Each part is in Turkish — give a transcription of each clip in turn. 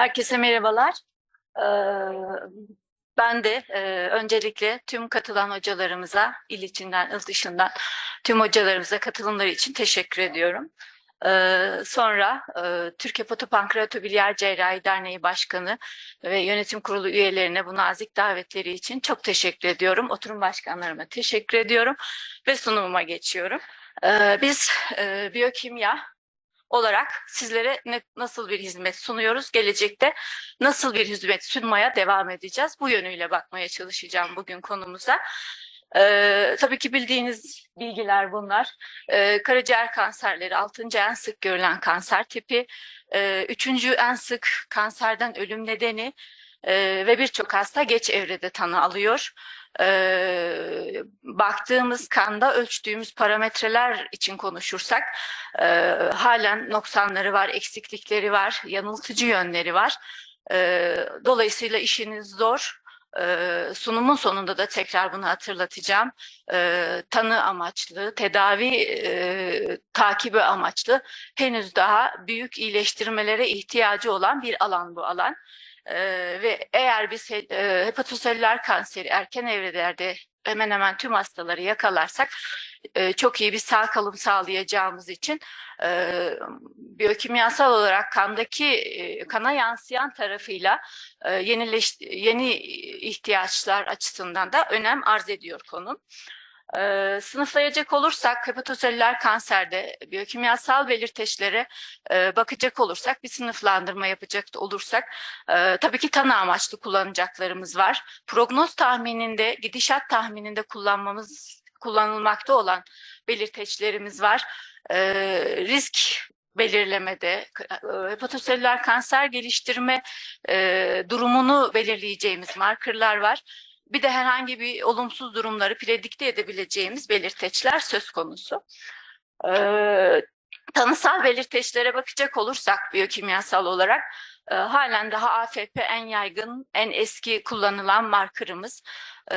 Herkese merhabalar. Ee, Ben de e, öncelikle tüm katılan hocalarımıza, il içinden, il dışından tüm hocalarımıza katılımları için teşekkür ediyorum. Ee, Sonra e, Türkiye Fotopankreatobiliyer Cerrahi Derneği Başkanı ve yönetim kurulu üyelerine bu nazik davetleri için çok teşekkür ediyorum. Oturum başkanlarıma teşekkür ediyorum ve sunumuma geçiyorum. Ee, Biz e, biyokimya olarak sizlere ne, nasıl bir hizmet sunuyoruz? Gelecekte nasıl bir hizmet sunmaya devam edeceğiz? Bu yönüyle bakmaya çalışacağım bugün konumuza. Ee, tabii ki bildiğiniz bilgiler bunlar. Ee, karaciğer kanserleri altıncı en sık görülen kanser tipi. Ee, üçüncü en sık kanserden ölüm nedeni ee, ve birçok hasta geç evrede tanı alıyor. Ee, baktığımız kanda ölçtüğümüz parametreler için konuşursak e, halen noksanları var, eksiklikleri var, yanıltıcı yönleri var. E, dolayısıyla işiniz zor. E, sunumun sonunda da tekrar bunu hatırlatacağım. E, tanı amaçlı, tedavi e, takibi amaçlı henüz daha büyük iyileştirmelere ihtiyacı olan bir alan bu alan. Ee, ve eğer biz e, hepatoselüler kanseri erken evrelerde hemen hemen tüm hastaları yakalarsak e, çok iyi bir sağ kalım sağlayacağımız için e, biyokimyasal olarak kandaki e, kana yansıyan tarafıyla e, yenileş, yeni ihtiyaçlar açısından da önem arz ediyor konum. Ee, sınıflayacak olursak hepatoselüler kanserde biyokimyasal belirteçlere e, bakacak olursak bir sınıflandırma yapacak olursak e, tabii ki tanı amaçlı kullanacaklarımız var. Prognoz tahmininde, gidişat tahmininde kullanmamız kullanılmakta olan belirteçlerimiz var. E, risk belirlemede, e, hepatoselüler kanser geliştirme e, durumunu belirleyeceğimiz markerlar var. Bir de herhangi bir olumsuz durumları predikte edebileceğimiz belirteçler söz konusu. Ee, tanısal belirteçlere bakacak olursak biyokimyasal olarak e, halen daha AFP en yaygın, en eski kullanılan markerımız. E,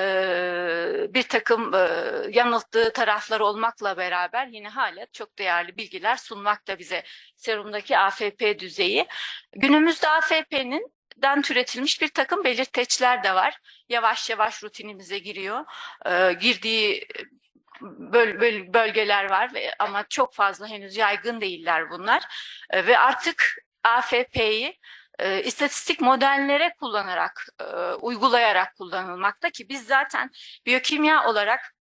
bir takım e, yanılttığı taraflar olmakla beraber yine hala çok değerli bilgiler sunmakta bize serumdaki AFP düzeyi. Günümüzde AFP'nin den türetilmiş bir takım belirteçler de var. Yavaş yavaş rutinimize giriyor. Ee, girdiği böl, böl, bölgeler var ve ama çok fazla henüz yaygın değiller bunlar. Ee, ve artık AFP'yi e, istatistik modellere kullanarak, e, uygulayarak kullanılmakta ki biz zaten biyokimya olarak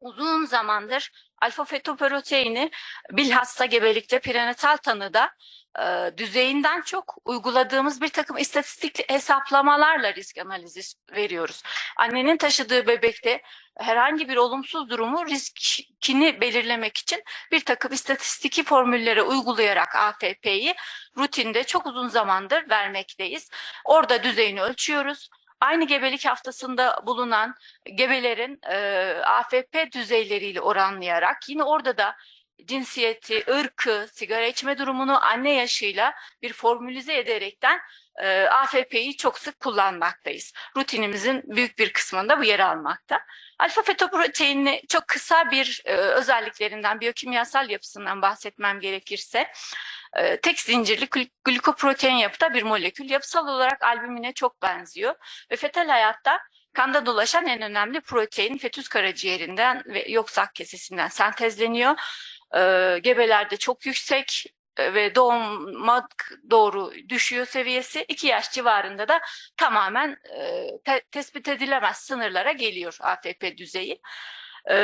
uzun zamandır alfa fetoproteini bilhassa gebelikte prenatal tanıda e, düzeyinden çok uyguladığımız bir takım istatistik hesaplamalarla risk analizi veriyoruz. Annenin taşıdığı bebekte herhangi bir olumsuz durumu riskini belirlemek için bir takım istatistiki formüllere uygulayarak AFP'yi rutinde çok uzun zamandır vermekteyiz. Orada düzeyini ölçüyoruz aynı gebelik haftasında bulunan gebelerin e, AFP düzeyleriyle oranlayarak yine orada da cinsiyeti, ırkı, sigara içme durumunu anne yaşıyla bir formülize ederekten e, AFP'yi çok sık kullanmaktayız. Rutinimizin büyük bir kısmında bu yer almakta. Alfa fetoproteinini çok kısa bir e, özelliklerinden, biyokimyasal yapısından bahsetmem gerekirse, e, tek zincirli glikoprotein yapıda bir molekül. Yapısal olarak albümine çok benziyor ve fetal hayatta kanda dolaşan en önemli protein fetüs karaciğerinden ve yoksak kesesinden sentezleniyor. E, gebelerde çok yüksek e, ve doğuma doğru düşüyor seviyesi. 2 yaş civarında da tamamen e, te tespit edilemez sınırlara geliyor AFP düzeyi. E,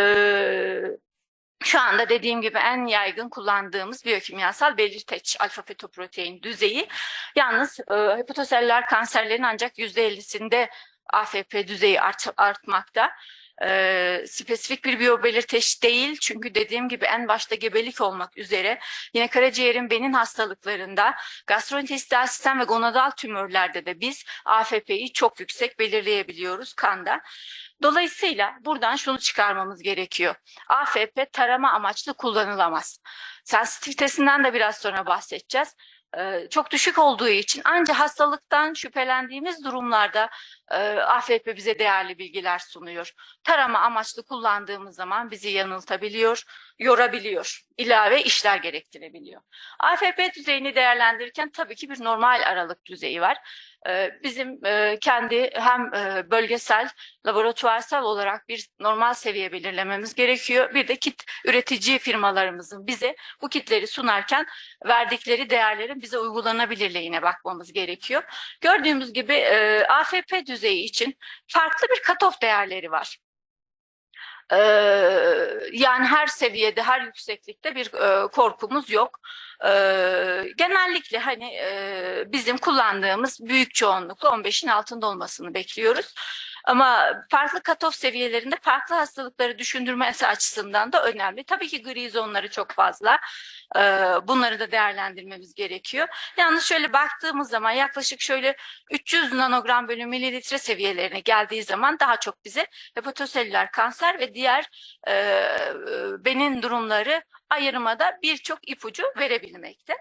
şu anda dediğim gibi en yaygın kullandığımız biyokimyasal belirteç alfa fetoprotein düzeyi. Yalnız e, hepatoseller kanserlerin ancak %50'sinde AFP düzeyi art, artmakta e, spesifik bir biyobelirteç değil. Çünkü dediğim gibi en başta gebelik olmak üzere yine karaciğerin benin hastalıklarında gastrointestinal sistem ve gonadal tümörlerde de biz AFP'yi çok yüksek belirleyebiliyoruz kanda. Dolayısıyla buradan şunu çıkarmamız gerekiyor. AFP tarama amaçlı kullanılamaz. Sensitivitesinden de biraz sonra bahsedeceğiz çok düşük olduğu için ancak hastalıktan şüphelendiğimiz durumlarda AFP bize değerli bilgiler sunuyor. Tarama amaçlı kullandığımız zaman bizi yanıltabiliyor. Yorabiliyor. ilave işler gerektirebiliyor. AFP düzeyini değerlendirirken tabii ki bir normal aralık düzeyi var. Ee, Bizim e, kendi hem e, bölgesel, laboratuvarsal olarak bir normal seviye belirlememiz gerekiyor. Bir de kit üretici firmalarımızın bize bu kitleri sunarken verdikleri değerlerin bize uygulanabilirliğine bakmamız gerekiyor. Gördüğümüz gibi e, AFP düzeyi için farklı bir katof değerleri var. Ee, yani her seviyede, her yükseklikte bir e, korkumuz yok. Ee, genellikle hani e, bizim kullandığımız büyük çoğunlukla 15'in altında olmasını bekliyoruz. Ama farklı katof seviyelerinde farklı hastalıkları düşündürmesi açısından da önemli. Tabii ki gri zonları çok fazla. Ee, bunları da değerlendirmemiz gerekiyor. Yalnız şöyle baktığımız zaman yaklaşık şöyle 300 nanogram bölü mililitre seviyelerine geldiği zaman daha çok bize hepatoselüler kanser ve diğer e, benin durumları ayırmada birçok ipucu verebilmekte.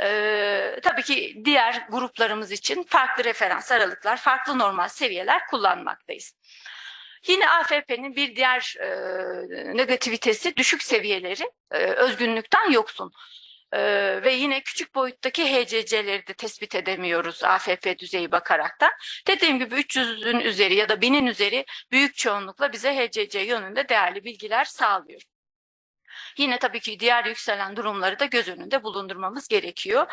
Ee, tabii ki diğer gruplarımız için farklı referans aralıklar, farklı normal seviyeler kullanmaktayız. Yine AFP'nin bir diğer e, negativitesi düşük seviyeleri e, özgünlükten yoksun. E, ve yine küçük boyuttaki HCC'leri de tespit edemiyoruz AFP düzeyi bakaraktan. Dediğim gibi 300'ün üzeri ya da 1000'in üzeri büyük çoğunlukla bize HCC yönünde değerli bilgiler sağlıyor. Yine tabii ki diğer yükselen durumları da göz önünde bulundurmamız gerekiyor.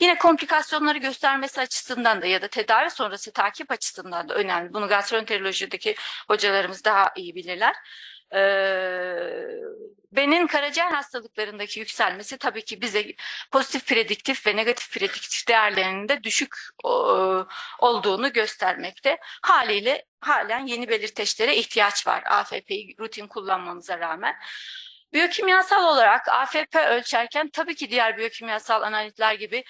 Yine komplikasyonları göstermesi açısından da ya da tedavi sonrası takip açısından da önemli. Bunu gastroenterolojideki hocalarımız daha iyi bilirler. Ee, benin karaciğer hastalıklarındaki yükselmesi tabii ki bize pozitif prediktif ve negatif prediktif değerlerinde düşük e, olduğunu göstermekte. Haliyle halen yeni belirteçlere ihtiyaç var AFP'yi rutin kullanmamıza rağmen. Biyokimyasal olarak AFP ölçerken tabii ki diğer biyokimyasal analitler gibi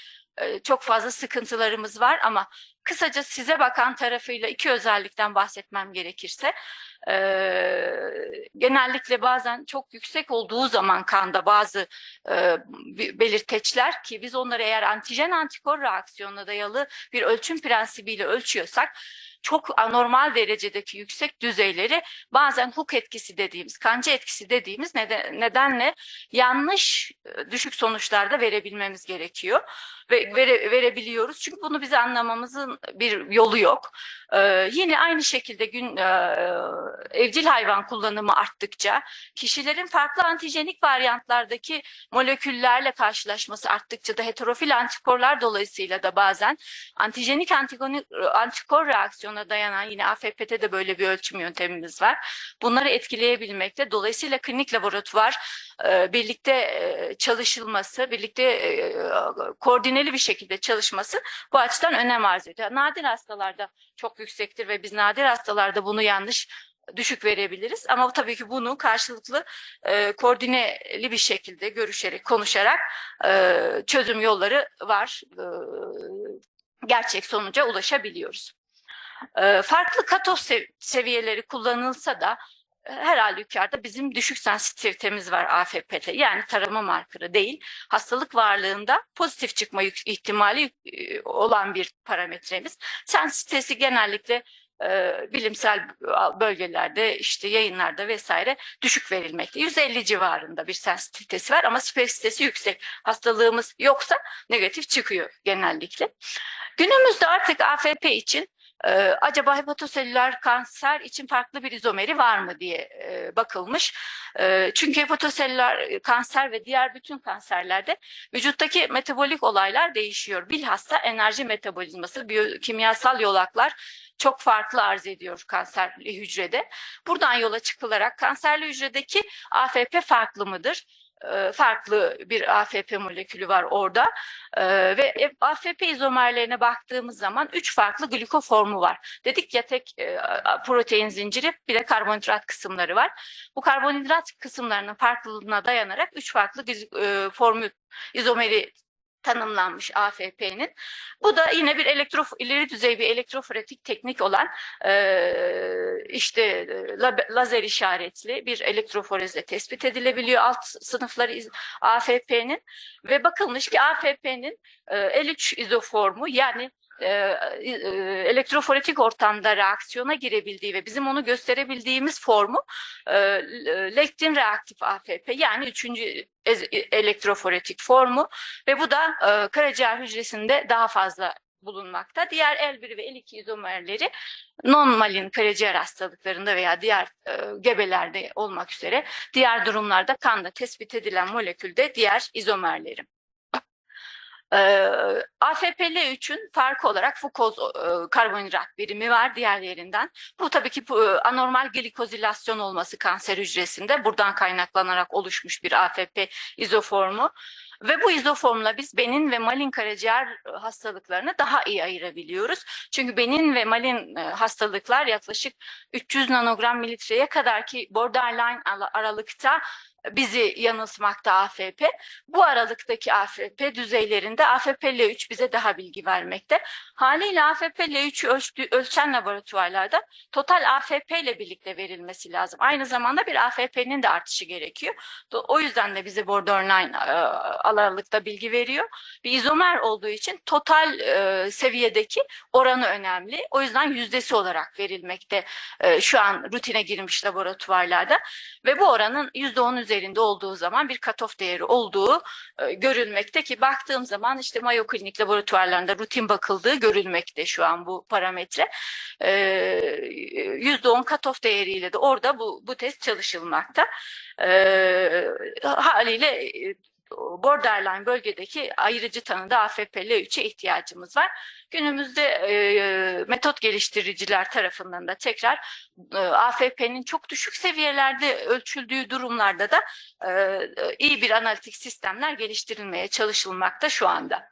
çok fazla sıkıntılarımız var ama kısaca size bakan tarafıyla iki özellikten bahsetmem gerekirse e, genellikle bazen çok yüksek olduğu zaman kanda bazı e, belirteçler ki biz onları eğer antijen antikor reaksiyonuna dayalı bir ölçüm prensibiyle ölçüyorsak çok anormal derecedeki yüksek düzeyleri bazen hook etkisi dediğimiz, kanca etkisi dediğimiz neden, nedenle yanlış e, düşük sonuçlarda verebilmemiz gerekiyor ve vere, verebiliyoruz. Çünkü bunu bize anlamamızın bir yolu yok. Ee, yine aynı şekilde gün e, evcil hayvan kullanımı arttıkça kişilerin farklı antijenik varyantlardaki moleküllerle karşılaşması arttıkça da heterofil antikorlar dolayısıyla da bazen antijenik antikor reaksiyona dayanan yine AFP'de de böyle bir ölçüm yöntemimiz var. Bunları etkileyebilmekte. Dolayısıyla klinik laboratuvar e, birlikte e, çalışılması, birlikte e, koordineli bir şekilde çalışması bu açıdan önem arz ediyor. Nadir hastalarda çok yüksektir ve biz nadir hastalarda bunu yanlış düşük verebiliriz. Ama tabii ki bunu karşılıklı e, koordineli bir şekilde görüşerek, konuşarak e, çözüm yolları var. E, gerçek sonuca ulaşabiliyoruz. E, farklı katos sev seviyeleri kullanılsa da her halükarda bizim düşük sensitivitemiz var AFP'de. Yani tarama markırı değil, hastalık varlığında pozitif çıkma ihtimali olan bir parametremiz. Sensitivitesi genellikle e, bilimsel bölgelerde işte yayınlarda vesaire düşük verilmekte. 150 civarında bir sensitivitesi var ama spesifitesi yüksek. Hastalığımız yoksa negatif çıkıyor genellikle. Günümüzde artık AFP için ee, acaba hepatoselüler kanser için farklı bir izomeri var mı diye e, bakılmış. E, çünkü hepatoselüler kanser ve diğer bütün kanserlerde vücuttaki metabolik olaylar değişiyor. Bilhassa enerji metabolizması, biyokimyasal yolaklar çok farklı arz ediyor kanserli hücrede. Buradan yola çıkılarak kanserli hücredeki AFP farklı mıdır? E, farklı bir AFP molekülü var orada e, ve AFP izomerlerine baktığımız zaman üç farklı glikoformu var. Dedik ya tek e, protein zinciri bir de karbonhidrat kısımları var. Bu karbonhidrat kısımlarının farklılığına dayanarak üç farklı formül izomeri tanımlanmış AFP'nin. Bu da yine bir elektro ileri düzey bir elektroforetik teknik olan e, işte lazer işaretli bir elektroforezle tespit edilebiliyor alt sınıfları AFP'nin ve bakılmış ki AFP'nin e, L3 izoformu yani e, e, elektroforetik ortamda reaksiyona girebildiği ve bizim onu gösterebildiğimiz formu e, lektin reaktif AFP yani üçüncü elektroforetik formu ve bu da e, karaciğer hücresinde daha fazla bulunmakta. Diğer L1 ve L2 izomerleri non-malin karaciğer hastalıklarında veya diğer e, gebelerde olmak üzere diğer durumlarda kanda tespit edilen molekülde diğer izomerleri. E, AFPL3'ün farkı olarak fukoz e, karbonhidrat birimi var diğerlerinden. Bu tabii ki bu, e, anormal glikozilasyon olması kanser hücresinde buradan kaynaklanarak oluşmuş bir AFP izoformu. Ve bu izoformla biz benin ve malin karaciğer e, hastalıklarını daha iyi ayırabiliyoruz. Çünkü benin ve malin e, hastalıklar yaklaşık 300 nanogram mililitreye kadar ki borderline aralıkta bizi yanıltmakta AFP. Bu aralıktaki AFP düzeylerinde AFP-L3 bize daha bilgi vermekte. Haliyle AFP-L3'ü ölçtü, ölçen laboratuvarlarda total AFP ile birlikte verilmesi lazım. Aynı zamanda bir AFP'nin de artışı gerekiyor. O yüzden de bize borderline e, aralıkta bilgi veriyor. Bir izomer olduğu için total e, seviyedeki oranı önemli. O yüzden yüzdesi olarak verilmekte e, şu an rutine girmiş laboratuvarlarda ve bu oranın %10 üzerinde olduğu zaman bir katof değeri olduğu e, görülmekte ki baktığım zaman işte Mayo Klinik laboratuvarlarında rutin bakıldığı görülmekte şu an bu parametre. E, %10 katof değeriyle de orada bu, bu test çalışılmakta. E, haliyle e, borderline bölgedeki ayırıcı tanıda AFP-L3'e ihtiyacımız var. Günümüzde e, metot geliştiriciler tarafından da tekrar e, AFP'nin çok düşük seviyelerde ölçüldüğü durumlarda da e, iyi bir analitik sistemler geliştirilmeye çalışılmakta şu anda.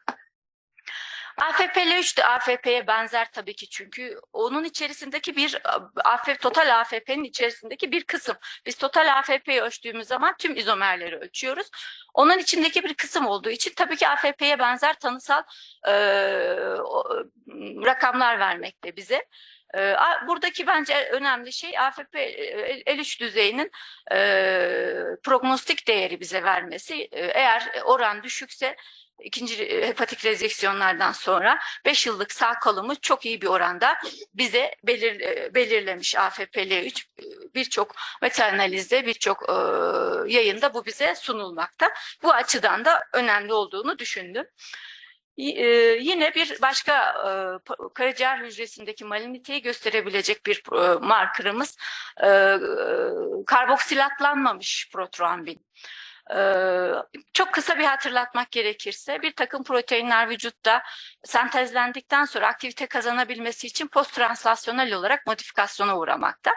AFP-L3 de AFP'ye benzer tabii ki çünkü onun içerisindeki bir AFP, total AFP'nin içerisindeki bir kısım. Biz total AFP'yi ölçtüğümüz zaman tüm izomerleri ölçüyoruz. Onun içindeki bir kısım olduğu için tabii ki AFP'ye benzer tanısal e, rakamlar vermekte bize. Buradaki bence önemli şey AFP e, L3 düzeyinin e, prognostik değeri bize vermesi. Eğer oran düşükse ikinci hepatik rezeksiyonlardan sonra 5 yıllık sağ kalımı çok iyi bir oranda bize belir, e, belirlemiş AFPL3 birçok meta-analizde birçok e, yayında bu bize sunulmakta. Bu açıdan da önemli olduğunu düşündüm. E, yine bir başka e, karaciğer hücresindeki maliniteyi gösterebilecek bir e, markerımız e, e, karboksilatlanmamış protrombin. Ee, çok kısa bir hatırlatmak gerekirse bir takım proteinler vücutta sentezlendikten sonra aktivite kazanabilmesi için posttranslasyonel olarak modifikasyona uğramakta.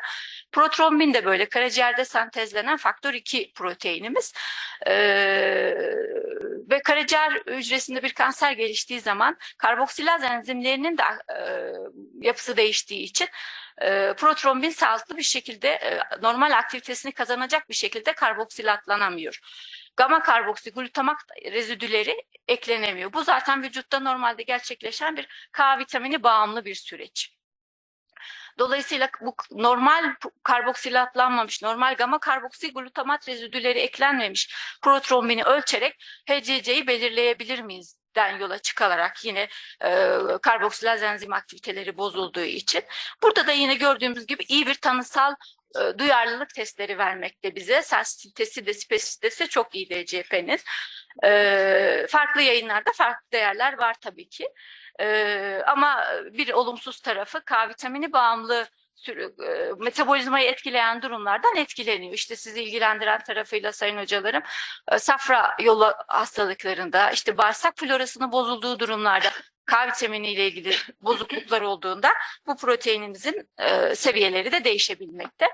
Protrombin de böyle karaciğerde sentezlenen faktör 2 proteinimiz. Ee, ve karaciğer hücresinde bir kanser geliştiği zaman karboksilaz enzimlerinin de e, yapısı değiştiği için e, protrombin sağlıklı bir şekilde e, normal aktivitesini kazanacak bir şekilde karboksilatlanamıyor. Gamma karboksi glutamat rezidüleri eklenemiyor. Bu zaten vücutta normalde gerçekleşen bir K vitamini bağımlı bir süreç. Dolayısıyla bu normal karboksilatlanmamış, normal gamma karboksi glutamat rezidüleri eklenmemiş protrombini ölçerek HCC'yi belirleyebilir miyiz? den yola çıkılarak yine e, karboksilaz enzim aktiviteleri bozulduğu için. Burada da yine gördüğümüz gibi iyi bir tanısal e, duyarlılık testleri vermekte bize. Sensitivitesi de spesifitesi çok iyi DCP'nin. E, farklı yayınlarda farklı değerler var tabii ki. E, ama bir olumsuz tarafı K vitamini bağımlı e, metabolizmayı etkileyen durumlardan etkileniyor. İşte sizi ilgilendiren tarafıyla sayın hocalarım e, safra yolu hastalıklarında işte bağırsak florasının bozulduğu durumlarda K vitamini ile ilgili bozukluklar olduğunda bu proteinimizin e, seviyeleri de değişebilmekte.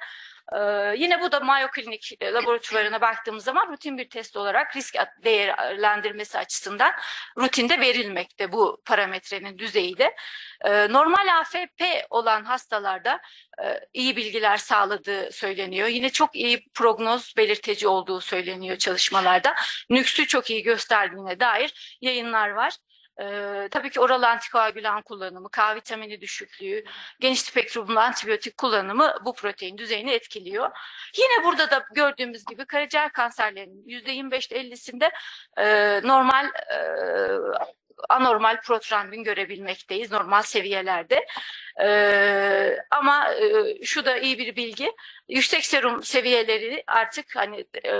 Ee, yine bu da Mayo Klinik laboratuvarına baktığımız zaman rutin bir test olarak risk değerlendirmesi açısından rutinde verilmekte bu parametrenin düzeyi de. Ee, normal AFP olan hastalarda e, iyi bilgiler sağladığı söyleniyor. Yine çok iyi prognoz belirteci olduğu söyleniyor çalışmalarda. Nüksü çok iyi gösterdiğine dair yayınlar var. Ee, tabii ki oral antikoagülan kullanımı, K vitamini düşüklüğü, geniş spektrumlu antibiyotik kullanımı bu protein düzeyini etkiliyor. Yine burada da gördüğümüz gibi karaciğer kanserlerinin %25-50'sinde e, normal e, anormal protrombin görebilmekteyiz normal seviyelerde. Ee, ama e, şu da iyi bir bilgi. Yüksek serum seviyeleri artık hani e,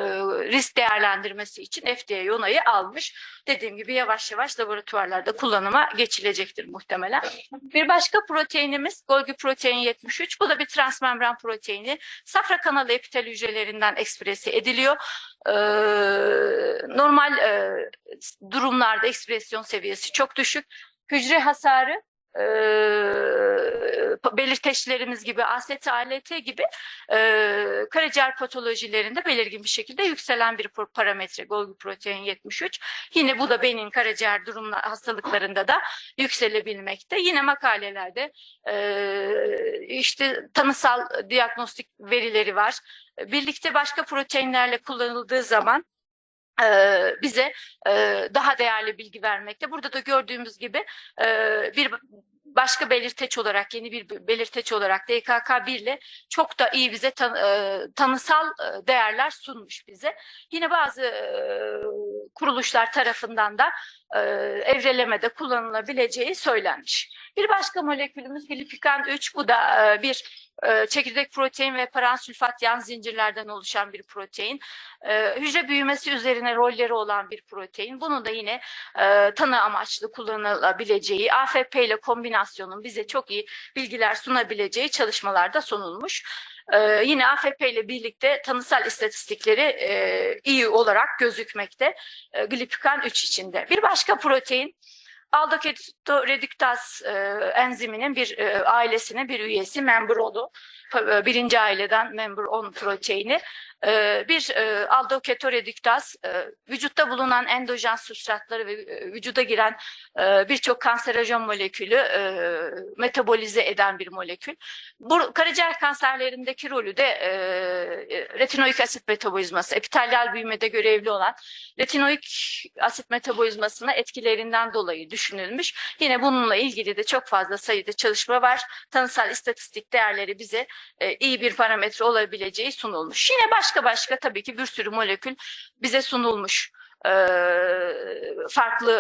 risk değerlendirmesi için FDA onayı almış. Dediğim gibi yavaş yavaş laboratuvarlarda kullanıma geçilecektir muhtemelen. Bir başka proteinimiz Golgi protein 73. Bu da bir transmembran proteini. Safra kanalı epitel hücrelerinden ekspresi ediliyor. Ee, normal e, durumlarda ekspresyon seviyesi çok düşük. Hücre hasarı e, belirteçlerimiz gibi AST, ALT gibi e, karaciğer patolojilerinde belirgin bir şekilde yükselen bir parametre Golgi protein 73. Yine bu da beyin karaciğer durumla hastalıklarında da yükselebilmekte. Yine makalelerde e, işte tanısal diagnostik verileri var. Birlikte başka proteinlerle kullanıldığı zaman bize daha değerli bilgi vermekte. Burada da gördüğümüz gibi bir başka belirteç olarak yeni bir belirteç olarak DKK 1 ile çok da iyi bize tan tanısal değerler sunmuş bize. Yine bazı kuruluşlar tarafından da evrelemede kullanılabileceği söylenmiş. Bir başka molekülümüz glipikan 3 bu da bir e, çekirdek protein ve paransülfat yan zincirlerden oluşan bir protein. E, hücre büyümesi üzerine rolleri olan bir protein. Bunu da yine e, tanı amaçlı kullanılabileceği, AFP ile kombinasyonun bize çok iyi bilgiler sunabileceği çalışmalarda sunulmuş. Ee, yine AFP ile birlikte tanısal istatistikleri e, iyi olarak gözükmekte e, glipikan 3 içinde. Bir başka protein Aldoketoreduktaz e, enziminin bir e, ailesinin bir üyesi member oldu. E, birinci aileden member 10 proteini bir e, aldoketoreduktaz e, vücutta bulunan endojen substratları ve e, vücuda giren birçok kanserojen molekülü metabolize eden bir molekül. Bu karaciğer kanserlerindeki rolü de retinoik asit metabolizması, epitelyal büyümede görevli olan retinoik asit metabolizmasına etkilerinden dolayı düşünülmüş. Yine bununla ilgili de çok fazla sayıda çalışma var. Tanısal istatistik değerleri bize iyi bir parametre olabileceği sunulmuş. Yine başka başka tabii ki bir sürü molekül bize sunulmuş e, farklı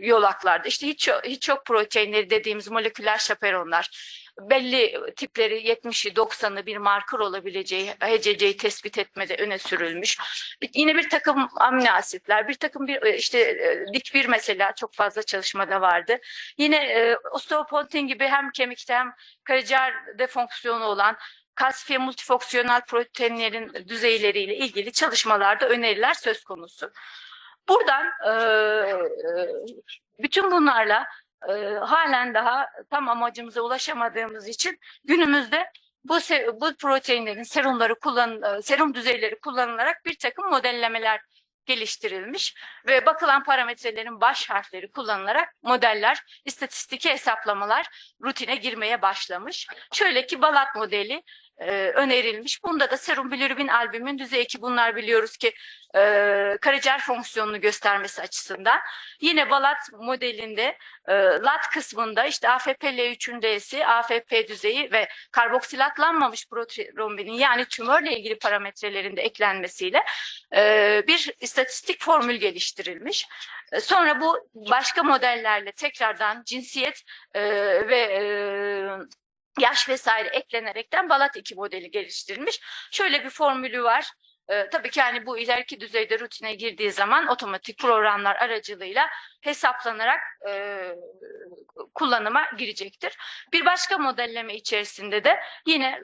e, yolaklarda. İşte hiç, hiç çok proteinleri dediğimiz moleküler şaperonlar belli tipleri 70'i 90'ı bir marker olabileceği HCC'yi tespit etmede öne sürülmüş. Yine bir takım amino asitler, bir takım bir işte dik bir mesela çok fazla çalışmada vardı. Yine e, osteopontin gibi hem kemikte hem karaciğerde fonksiyonu olan kalsifiye multifonksiyonel proteinlerin düzeyleriyle ilgili çalışmalarda öneriler söz konusu. Buradan e, bütün bunlarla e, halen daha tam amacımıza ulaşamadığımız için günümüzde bu bu proteinlerin serumları kullan serum düzeyleri kullanılarak bir takım modellemeler geliştirilmiş ve bakılan parametrelerin baş harfleri kullanılarak modeller, istatistiki hesaplamalar rutine girmeye başlamış. Şöyle ki Balat modeli e, önerilmiş. Bunda da serum bilirubin albümin düzeyi ki bunlar biliyoruz ki e, karaciğer fonksiyonunu göstermesi açısından. Yine Balat modelinde e, LAT kısmında işte AFP-L3'ün D'si, AFP düzeyi ve karboksilatlanmamış protrombinin yani tümörle ilgili parametrelerinde eklenmesiyle e, bir istatistik formül geliştirilmiş. E, sonra bu başka modellerle tekrardan cinsiyet e, ve e, yaş vesaire eklenerekten Balat 2 modeli geliştirilmiş. Şöyle bir formülü var. Ee, tabii ki yani bu ileriki düzeyde rutine girdiği zaman otomatik programlar aracılığıyla hesaplanarak e, kullanıma girecektir. Bir başka modelleme içerisinde de yine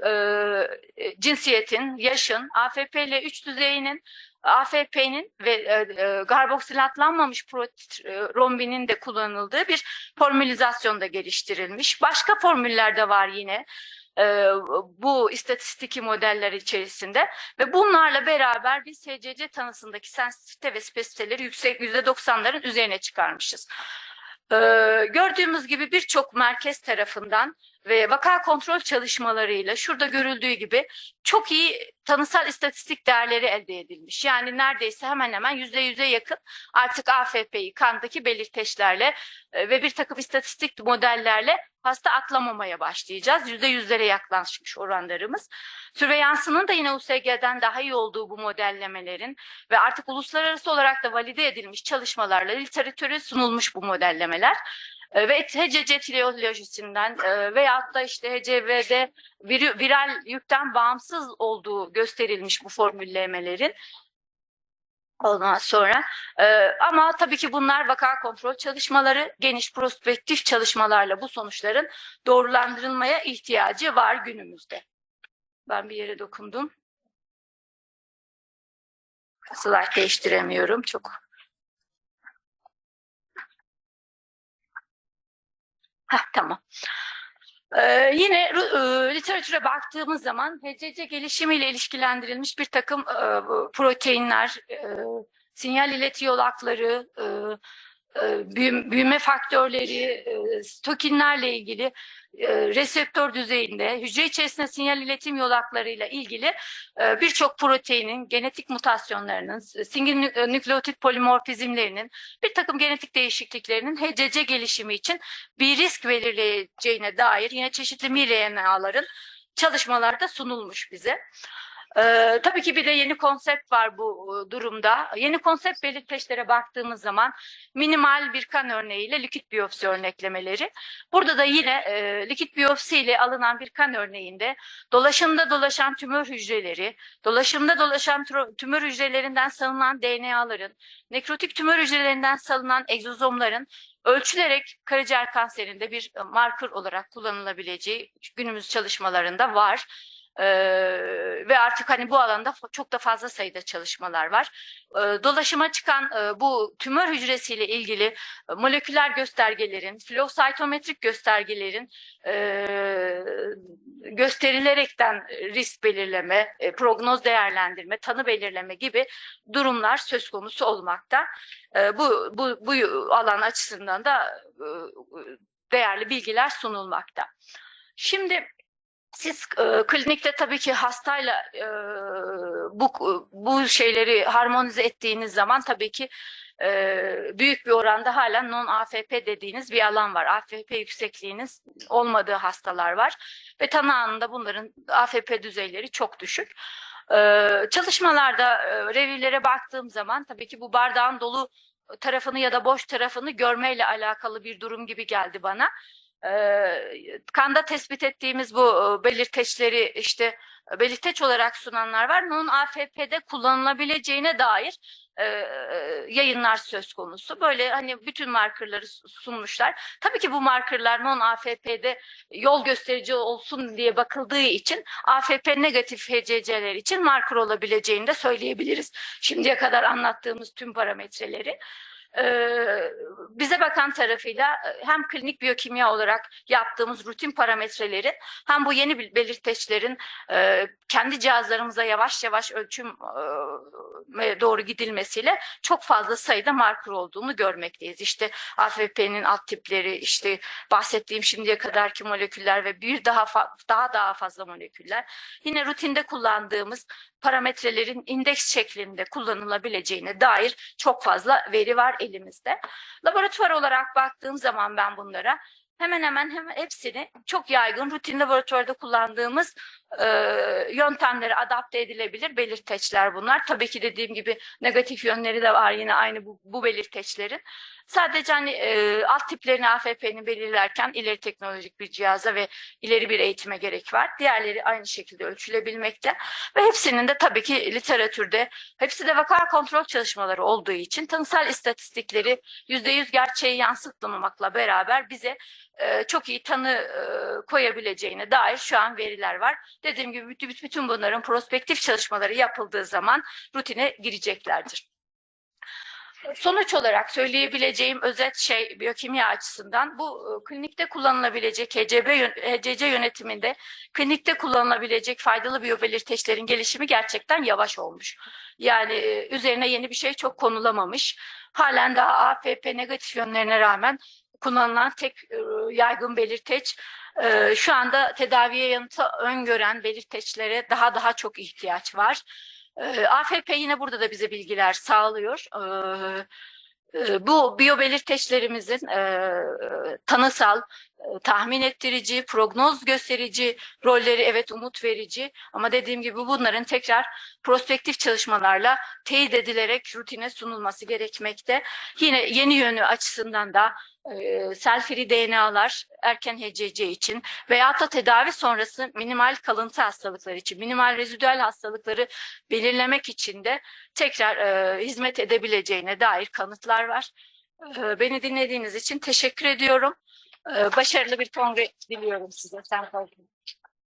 e, cinsiyetin, yaşın, AFP-L3 düzeyinin AFP'nin ve e, e, karboksilatlanmamış rombinin de kullanıldığı bir formülizasyonda geliştirilmiş. Başka formüller de var yine e, bu istatistiki modeller içerisinde ve bunlarla beraber biz HCC tanısındaki sensitivite ve spesifiteleri yüksek %90'ların üzerine çıkarmışız. Ee, gördüğümüz gibi birçok merkez tarafından ve vaka kontrol çalışmalarıyla şurada görüldüğü gibi çok iyi tanısal istatistik değerleri elde edilmiş. Yani neredeyse hemen hemen yüzde yüze yakın artık AFP'yi kandaki belirteçlerle e, ve bir takım istatistik modellerle hasta aklamamaya başlayacağız. Yüzde yüzlere yaklaşmış oranlarımız. Sürveyansının da yine USG'den daha iyi olduğu bu modellemelerin ve artık uluslararası olarak da valide edilmiş çalışmalarla literatüre sunulmuş bu modellemeler. E, Ve HCC tiyolojisinden e, veyahut da işte HCV'de vir- viral yükten bağımsız olduğu gösterilmiş bu formüllemelerin. Ondan sonra e, ama tabii ki bunlar vaka kontrol çalışmaları, geniş prospektif çalışmalarla bu sonuçların doğrulandırılmaya ihtiyacı var günümüzde. Ben bir yere dokundum. Slide değiştiremiyorum çok. Heh, tamam. Ee, yine e, literatüre baktığımız zaman HCC gelişimiyle ilişkilendirilmiş bir takım e, proteinler, e, sinyal iletiyor akları, e, büyüme faktörleri, e, stokinlerle ilgili e, reseptör düzeyinde hücre içerisinde sinyal iletim yolaklarıyla ilgili e, birçok proteinin genetik mutasyonlarının, e, nükleotit polimorfizmlerinin, bir takım genetik değişikliklerinin HCC gelişimi için bir risk belirleyeceğine dair yine çeşitli mRNA'ların çalışmalarda sunulmuş bize. Ee, tabii ki bir de yeni konsept var bu e, durumda. Yeni konsept belirteçlere baktığımız zaman minimal bir kan örneğiyle likit biyopsi örneklemeleri. Burada da yine e, likit biyopsi ile alınan bir kan örneğinde dolaşımda dolaşan tümör hücreleri, dolaşımda dolaşan tümör hücrelerinden salınan DNA'ların, nekrotik tümör hücrelerinden salınan egzozomların ölçülerek karaciğer kanserinde bir e, marker olarak kullanılabileceği günümüz çalışmalarında var. Ee, ve artık hani bu alanda çok da fazla sayıda çalışmalar var. Ee, dolaşıma çıkan e, bu tümör hücresiyle ilgili e, moleküler göstergelerin, flow göstergelerin e, gösterilerekten risk belirleme, e, prognoz değerlendirme, tanı belirleme gibi durumlar söz konusu olmakta. E, bu, bu, bu alan açısından da e, değerli bilgiler sunulmakta. Şimdi siz e, klinikte tabii ki hastayla e, bu bu şeyleri harmonize ettiğiniz zaman tabii ki e, büyük bir oranda hala non AFP dediğiniz bir alan var. AFP yüksekliğiniz olmadığı hastalar var ve tanı anında bunların AFP düzeyleri çok düşük. E, çalışmalarda e, reviewlere baktığım zaman tabii ki bu bardağın dolu tarafını ya da boş tarafını görmeyle alakalı bir durum gibi geldi bana. Ee, kanda tespit ettiğimiz bu e, belirteçleri işte e, belirteç olarak sunanlar var. Non AFP'de kullanılabileceğine dair e, yayınlar söz konusu. Böyle hani bütün markerları sunmuşlar. Tabii ki bu markerlar non AFP'de yol gösterici olsun diye bakıldığı için AFP negatif HCC'ler için marker olabileceğini de söyleyebiliriz. Şimdiye kadar anlattığımız tüm parametreleri. Ee, bize bakan tarafıyla e, hem klinik biyokimya olarak yaptığımız rutin parametreleri hem bu yeni belirteçlerin e, kendi cihazlarımıza yavaş yavaş ölçüm e, doğru gidilmesiyle çok fazla sayıda marker olduğunu görmekteyiz. İşte AFP'nin alt tipleri, işte bahsettiğim şimdiye kadarki moleküller ve bir daha daha daha fazla moleküller. Yine rutinde kullandığımız parametrelerin indeks şeklinde kullanılabileceğine dair çok fazla veri var elimizde. Laboratuvar olarak baktığım zaman ben bunlara hemen hemen hemen hepsini çok yaygın rutin laboratuvarda kullandığımız e, yöntemlere adapte edilebilir belirteçler bunlar. Tabii ki dediğim gibi negatif yönleri de var yine aynı bu, bu belirteçlerin. Sadece hani e, alt tiplerini AFP'ni belirlerken ileri teknolojik bir cihaza ve ileri bir eğitime gerek var. Diğerleri aynı şekilde ölçülebilmekte ve hepsinin de tabii ki literatürde hepsi de vaka kontrol çalışmaları olduğu için tanısal istatistikleri %100 gerçeği yansıtmamakla beraber bize e, çok iyi tanı e, koyabileceğine dair şu an veriler var. Dediğim gibi bütün, bütün bunların prospektif çalışmaları yapıldığı zaman rutine gireceklerdir. Sonuç olarak söyleyebileceğim özet şey biyokimya açısından bu e, klinikte kullanılabilecek HCB, HCC yönetiminde klinikte kullanılabilecek faydalı biyobelirteçlerin gelişimi gerçekten yavaş olmuş. Yani üzerine yeni bir şey çok konulamamış. Halen daha AFP negatif yönlerine rağmen kullanılan tek e, yaygın belirteç e, şu anda tedaviye yanıtı öngören belirteçlere daha daha çok ihtiyaç var. E, AFP yine burada da bize bilgiler sağlıyor. Bu biyobelirteçlerimizin tanısal, tahmin ettirici, prognoz gösterici rolleri evet umut verici ama dediğim gibi bunların tekrar prospektif çalışmalarla teyit edilerek rutine sunulması gerekmekte. Yine yeni yönü açısından da e, cell-free DNA'lar erken HCC için veyahut da tedavi sonrası minimal kalıntı hastalıkları için, minimal rezidüel hastalıkları belirlemek için de tekrar e, hizmet edebileceğine dair kanıtlar var. E, beni dinlediğiniz için teşekkür ediyorum. E, başarılı bir kongre diliyorum size. Sen